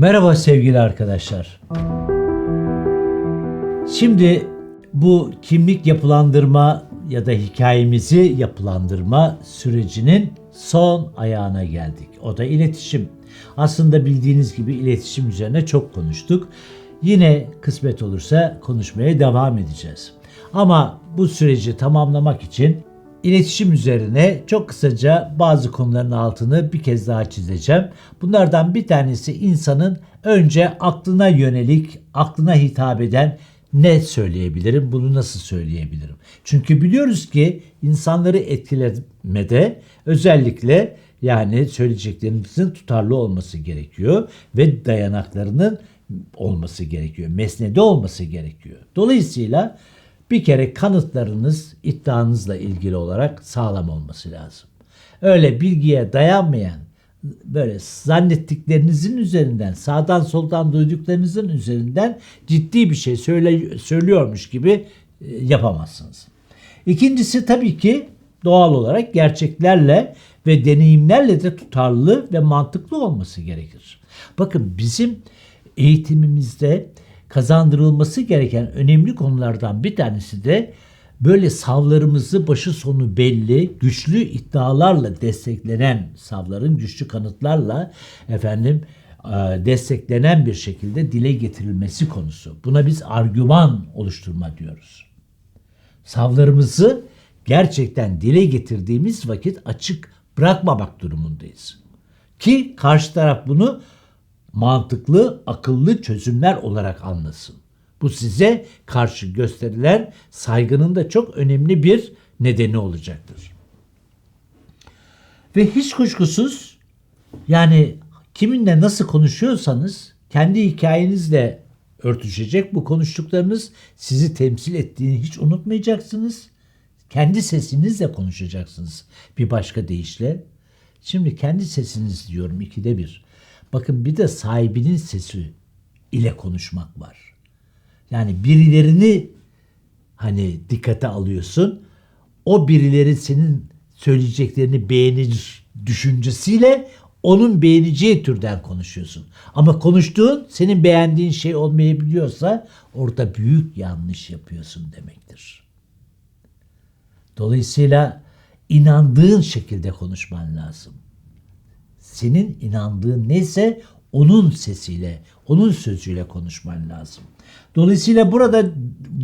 Merhaba sevgili arkadaşlar. Şimdi bu kimlik yapılandırma ya da hikayemizi yapılandırma sürecinin son ayağına geldik. O da iletişim. Aslında bildiğiniz gibi iletişim üzerine çok konuştuk. Yine kısmet olursa konuşmaya devam edeceğiz. Ama bu süreci tamamlamak için İletişim üzerine çok kısaca bazı konuların altını bir kez daha çizeceğim. Bunlardan bir tanesi insanın önce aklına yönelik, aklına hitap eden ne söyleyebilirim, bunu nasıl söyleyebilirim? Çünkü biliyoruz ki insanları etkilemede özellikle yani söyleyeceklerimizin tutarlı olması gerekiyor ve dayanaklarının olması gerekiyor. Mesnede olması gerekiyor. Dolayısıyla bir kere kanıtlarınız iddianızla ilgili olarak sağlam olması lazım. Öyle bilgiye dayanmayan böyle zannettiklerinizin üzerinden sağdan soldan duyduklarınızın üzerinden ciddi bir şey söyle, söylüyormuş gibi e, yapamazsınız. İkincisi tabii ki doğal olarak gerçeklerle ve deneyimlerle de tutarlı ve mantıklı olması gerekir. Bakın bizim eğitimimizde kazandırılması gereken önemli konulardan bir tanesi de böyle savlarımızı başı sonu belli, güçlü iddialarla desteklenen savların güçlü kanıtlarla efendim e, desteklenen bir şekilde dile getirilmesi konusu. Buna biz argüman oluşturma diyoruz. Savlarımızı gerçekten dile getirdiğimiz vakit açık bırakmamak durumundayız. Ki karşı taraf bunu mantıklı, akıllı çözümler olarak anlasın. Bu size karşı gösterilen saygının da çok önemli bir nedeni olacaktır. Ve hiç kuşkusuz yani kiminle nasıl konuşuyorsanız kendi hikayenizle örtüşecek bu konuştuklarınız sizi temsil ettiğini hiç unutmayacaksınız. Kendi sesinizle konuşacaksınız bir başka deyişle. Şimdi kendi sesiniz diyorum ikide bir. Bakın bir de sahibinin sesi ile konuşmak var. Yani birilerini hani dikkate alıyorsun. O birileri senin söyleyeceklerini beğenir düşüncesiyle onun beğeneceği türden konuşuyorsun. Ama konuştuğun senin beğendiğin şey olmayabiliyorsa orada büyük yanlış yapıyorsun demektir. Dolayısıyla inandığın şekilde konuşman lazım senin inandığın neyse onun sesiyle, onun sözüyle konuşman lazım. Dolayısıyla burada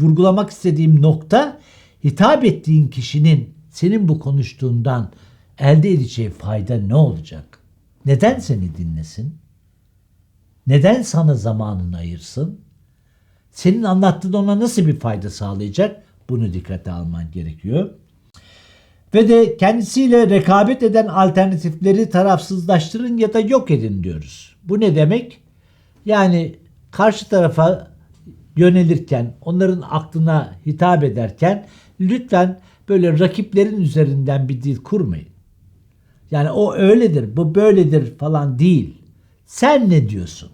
vurgulamak istediğim nokta hitap ettiğin kişinin senin bu konuştuğundan elde edeceği fayda ne olacak? Neden seni dinlesin? Neden sana zamanını ayırsın? Senin anlattığın ona nasıl bir fayda sağlayacak? Bunu dikkate alman gerekiyor ve de kendisiyle rekabet eden alternatifleri tarafsızlaştırın ya da yok edin diyoruz. Bu ne demek? Yani karşı tarafa yönelirken, onların aklına hitap ederken lütfen böyle rakiplerin üzerinden bir dil kurmayın. Yani o öyledir, bu böyledir falan değil. Sen ne diyorsun?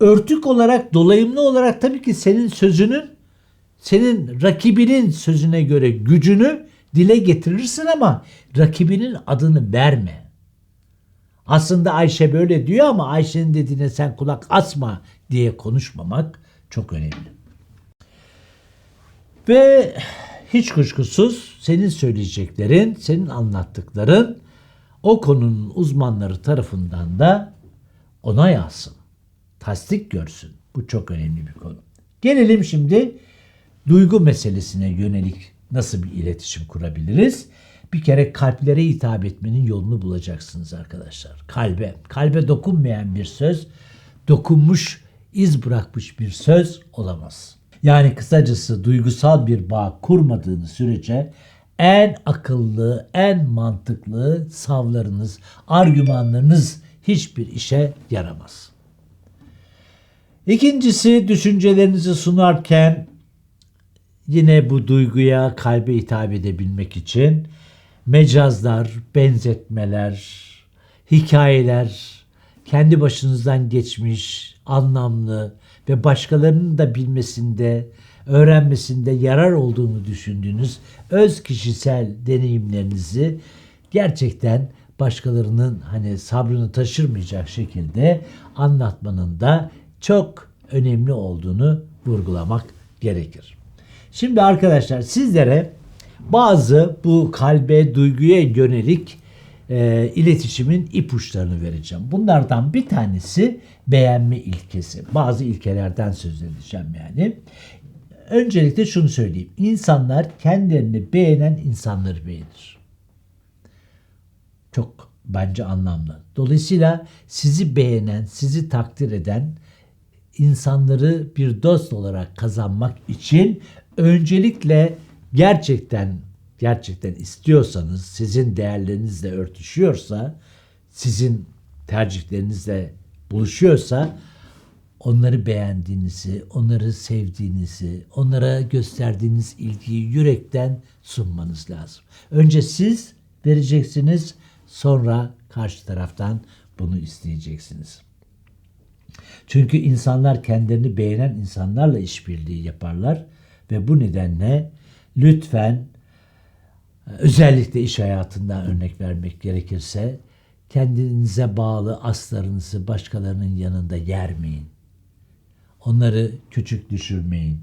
Örtük olarak, dolayımlı olarak tabii ki senin sözünün, senin rakibinin sözüne göre gücünü dile getirirsin ama rakibinin adını verme. Aslında Ayşe böyle diyor ama Ayşe'nin dediğine sen kulak asma diye konuşmamak çok önemli. Ve hiç kuşkusuz senin söyleyeceklerin, senin anlattıkların o konunun uzmanları tarafından da onay alsın. Tasdik görsün. Bu çok önemli bir konu. Gelelim şimdi duygu meselesine yönelik nasıl bir iletişim kurabiliriz? Bir kere kalplere hitap etmenin yolunu bulacaksınız arkadaşlar. Kalbe. Kalbe dokunmayan bir söz, dokunmuş, iz bırakmış bir söz olamaz. Yani kısacası duygusal bir bağ kurmadığınız sürece en akıllı, en mantıklı savlarınız, argümanlarınız hiçbir işe yaramaz. İkincisi düşüncelerinizi sunarken yine bu duyguya, kalbe hitap edebilmek için mecazlar, benzetmeler, hikayeler, kendi başınızdan geçmiş, anlamlı ve başkalarının da bilmesinde, öğrenmesinde yarar olduğunu düşündüğünüz öz kişisel deneyimlerinizi gerçekten başkalarının hani sabrını taşırmayacak şekilde anlatmanın da çok önemli olduğunu vurgulamak gerekir. Şimdi arkadaşlar sizlere bazı bu kalbe, duyguya yönelik e, iletişimin ipuçlarını vereceğim. Bunlardan bir tanesi beğenme ilkesi. Bazı ilkelerden söz edeceğim yani. Öncelikle şunu söyleyeyim. İnsanlar kendilerini beğenen insanları beğenir. Çok bence anlamlı. Dolayısıyla sizi beğenen, sizi takdir eden insanları bir dost olarak kazanmak için öncelikle gerçekten gerçekten istiyorsanız, sizin değerlerinizle örtüşüyorsa, sizin tercihlerinizle buluşuyorsa onları beğendiğinizi, onları sevdiğinizi, onlara gösterdiğiniz ilgiyi yürekten sunmanız lazım. Önce siz vereceksiniz, sonra karşı taraftan bunu isteyeceksiniz. Çünkü insanlar kendilerini beğenen insanlarla işbirliği yaparlar ve bu nedenle lütfen özellikle iş hayatından örnek vermek gerekirse kendinize bağlı aslarınızı başkalarının yanında yermeyin. Onları küçük düşürmeyin.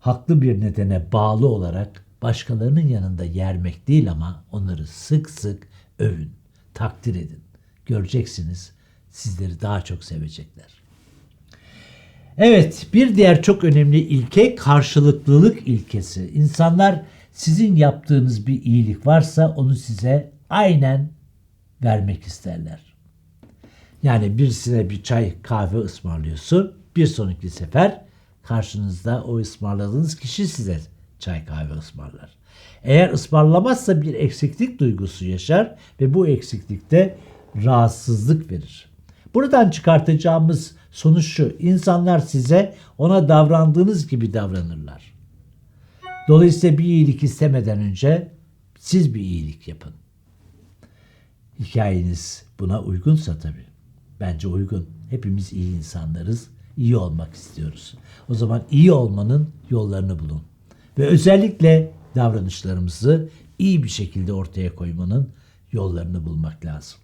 Haklı bir nedene bağlı olarak başkalarının yanında yermek değil ama onları sık sık övün, takdir edin. Göreceksiniz sizleri daha çok sevecekler. Evet, bir diğer çok önemli ilke karşılıklılık ilkesi. İnsanlar sizin yaptığınız bir iyilik varsa onu size aynen vermek isterler. Yani birisine bir çay kahve ısmarlıyorsun. Bir sonraki sefer karşınızda o ısmarladığınız kişi size çay kahve ısmarlar. Eğer ısmarlamazsa bir eksiklik duygusu yaşar ve bu eksiklikte rahatsızlık verir. Buradan çıkartacağımız sonuç şu. İnsanlar size ona davrandığınız gibi davranırlar. Dolayısıyla bir iyilik istemeden önce siz bir iyilik yapın. Hikayeniz buna uygunsa tabii. Bence uygun. Hepimiz iyi insanlarız. İyi olmak istiyoruz. O zaman iyi olmanın yollarını bulun. Ve özellikle davranışlarımızı iyi bir şekilde ortaya koymanın yollarını bulmak lazım.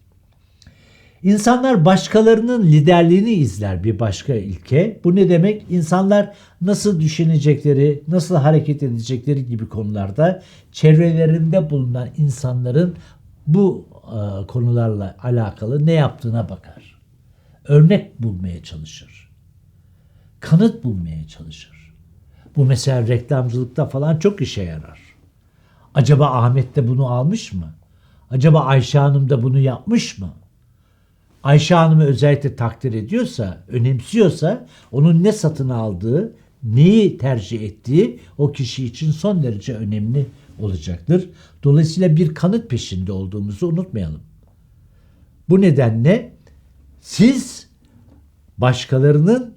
İnsanlar başkalarının liderliğini izler bir başka ilke. Bu ne demek? İnsanlar nasıl düşünecekleri, nasıl hareket edecekleri gibi konularda çevrelerinde bulunan insanların bu e, konularla alakalı ne yaptığına bakar. Örnek bulmaya çalışır. Kanıt bulmaya çalışır. Bu mesela reklamcılıkta falan çok işe yarar. Acaba Ahmet de bunu almış mı? Acaba Ayşe Hanım da bunu yapmış mı? Ayşe Hanım'ı özellikle takdir ediyorsa, önemsiyorsa onun ne satın aldığı, neyi tercih ettiği o kişi için son derece önemli olacaktır. Dolayısıyla bir kanıt peşinde olduğumuzu unutmayalım. Bu nedenle siz başkalarının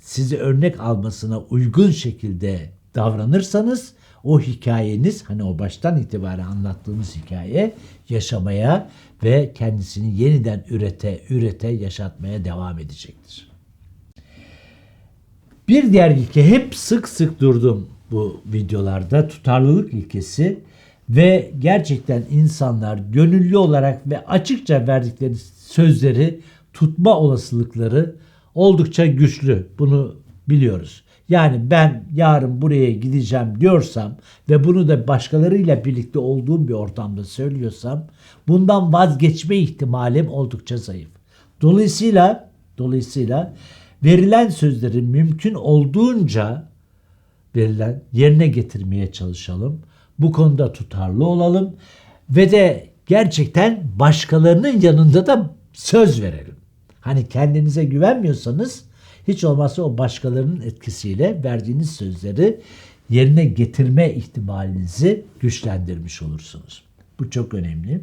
sizi örnek almasına uygun şekilde davranırsanız o hikayeniz hani o baştan itibaren anlattığımız hikaye yaşamaya ve kendisini yeniden ürete ürete yaşatmaya devam edecektir. Bir diğer ilke hep sık sık durdum bu videolarda tutarlılık ilkesi ve gerçekten insanlar gönüllü olarak ve açıkça verdikleri sözleri tutma olasılıkları oldukça güçlü. Bunu biliyoruz. Yani ben yarın buraya gideceğim diyorsam ve bunu da başkalarıyla birlikte olduğum bir ortamda söylüyorsam bundan vazgeçme ihtimalim oldukça zayıf. Dolayısıyla dolayısıyla verilen sözleri mümkün olduğunca verilen yerine getirmeye çalışalım. Bu konuda tutarlı olalım ve de gerçekten başkalarının yanında da söz verelim. Hani kendinize güvenmiyorsanız hiç olmazsa o başkalarının etkisiyle verdiğiniz sözleri yerine getirme ihtimalinizi güçlendirmiş olursunuz. Bu çok önemli.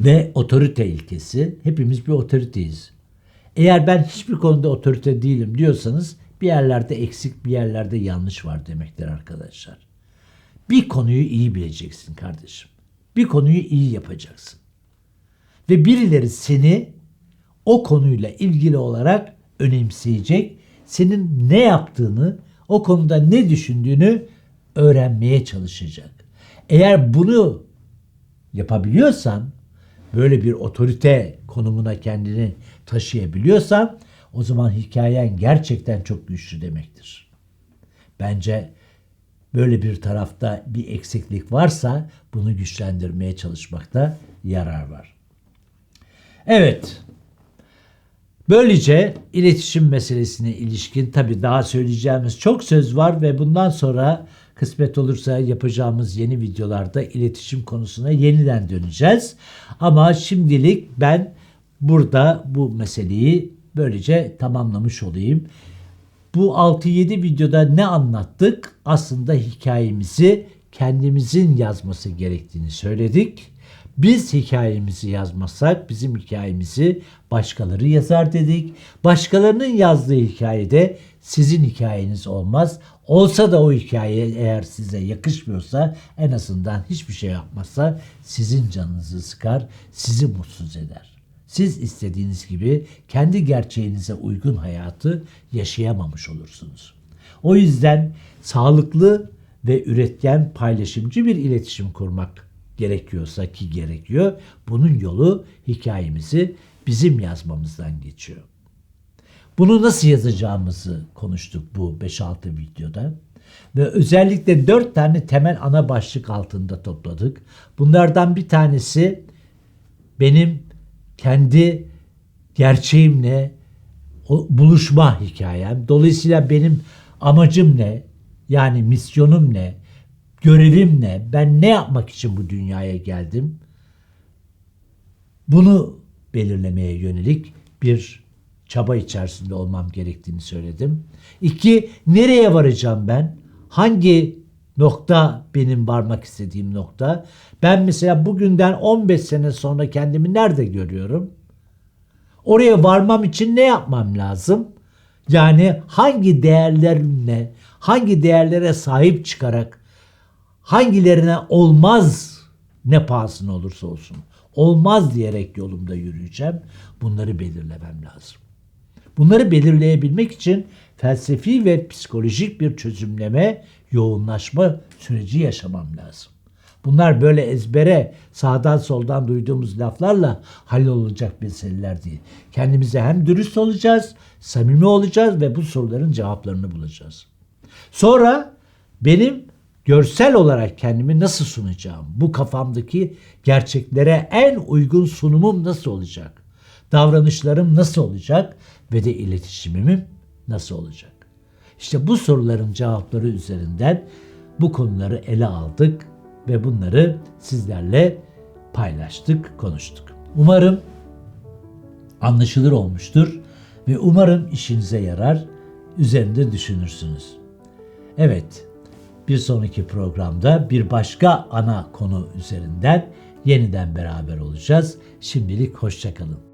Ve otorite ilkesi. Hepimiz bir otoriteyiz. Eğer ben hiçbir konuda otorite değilim diyorsanız bir yerlerde eksik bir yerlerde yanlış var demektir arkadaşlar. Bir konuyu iyi bileceksin kardeşim. Bir konuyu iyi yapacaksın. Ve birileri seni o konuyla ilgili olarak önemseyecek, senin ne yaptığını, o konuda ne düşündüğünü öğrenmeye çalışacak. Eğer bunu yapabiliyorsan böyle bir otorite konumuna kendini taşıyabiliyorsan o zaman hikayen gerçekten çok güçlü demektir. Bence böyle bir tarafta bir eksiklik varsa bunu güçlendirmeye çalışmakta yarar var. Evet. Böylece iletişim meselesine ilişkin tabii daha söyleyeceğimiz çok söz var ve bundan sonra kısmet olursa yapacağımız yeni videolarda iletişim konusuna yeniden döneceğiz. Ama şimdilik ben burada bu meseleyi böylece tamamlamış olayım. Bu 6-7 videoda ne anlattık? Aslında hikayemizi kendimizin yazması gerektiğini söyledik. Biz hikayemizi yazmazsak bizim hikayemizi başkaları yazar dedik. Başkalarının yazdığı hikayede sizin hikayeniz olmaz. Olsa da o hikaye eğer size yakışmıyorsa en azından hiçbir şey yapmazsa sizin canınızı sıkar, sizi mutsuz eder. Siz istediğiniz gibi kendi gerçeğinize uygun hayatı yaşayamamış olursunuz. O yüzden sağlıklı ve üretken paylaşımcı bir iletişim kurmak gerekiyorsa ki gerekiyor. Bunun yolu hikayemizi bizim yazmamızdan geçiyor. Bunu nasıl yazacağımızı konuştuk bu 5-6 videoda. Ve özellikle 4 tane temel ana başlık altında topladık. Bunlardan bir tanesi benim kendi gerçeğimle buluşma hikayem. Dolayısıyla benim amacım ne? Yani misyonum ne? Görevim ne? Ben ne yapmak için bu dünyaya geldim? Bunu belirlemeye yönelik bir çaba içerisinde olmam gerektiğini söyledim. İki, nereye varacağım ben? Hangi nokta benim varmak istediğim nokta? Ben mesela bugünden 15 sene sonra kendimi nerede görüyorum? Oraya varmam için ne yapmam lazım? Yani hangi değerlerimle, hangi değerlere sahip çıkarak, hangilerine olmaz ne pahasına olursa olsun, olmaz diyerek yolumda yürüyeceğim. Bunları belirlemem lazım. Bunları belirleyebilmek için felsefi ve psikolojik bir çözümleme, yoğunlaşma süreci yaşamam lazım. Bunlar böyle ezbere sağdan soldan duyduğumuz laflarla hallolacak meseleler değil. Kendimize hem dürüst olacağız, samimi olacağız ve bu soruların cevaplarını bulacağız. Sonra benim görsel olarak kendimi nasıl sunacağım? Bu kafamdaki gerçeklere en uygun sunumum nasıl olacak? Davranışlarım nasıl olacak? Ve de iletişimim nasıl olacak? İşte bu soruların cevapları üzerinden bu konuları ele aldık ve bunları sizlerle paylaştık, konuştuk. Umarım anlaşılır olmuştur ve umarım işinize yarar, üzerinde düşünürsünüz. Evet, bir sonraki programda bir başka ana konu üzerinden yeniden beraber olacağız. Şimdilik hoşçakalın.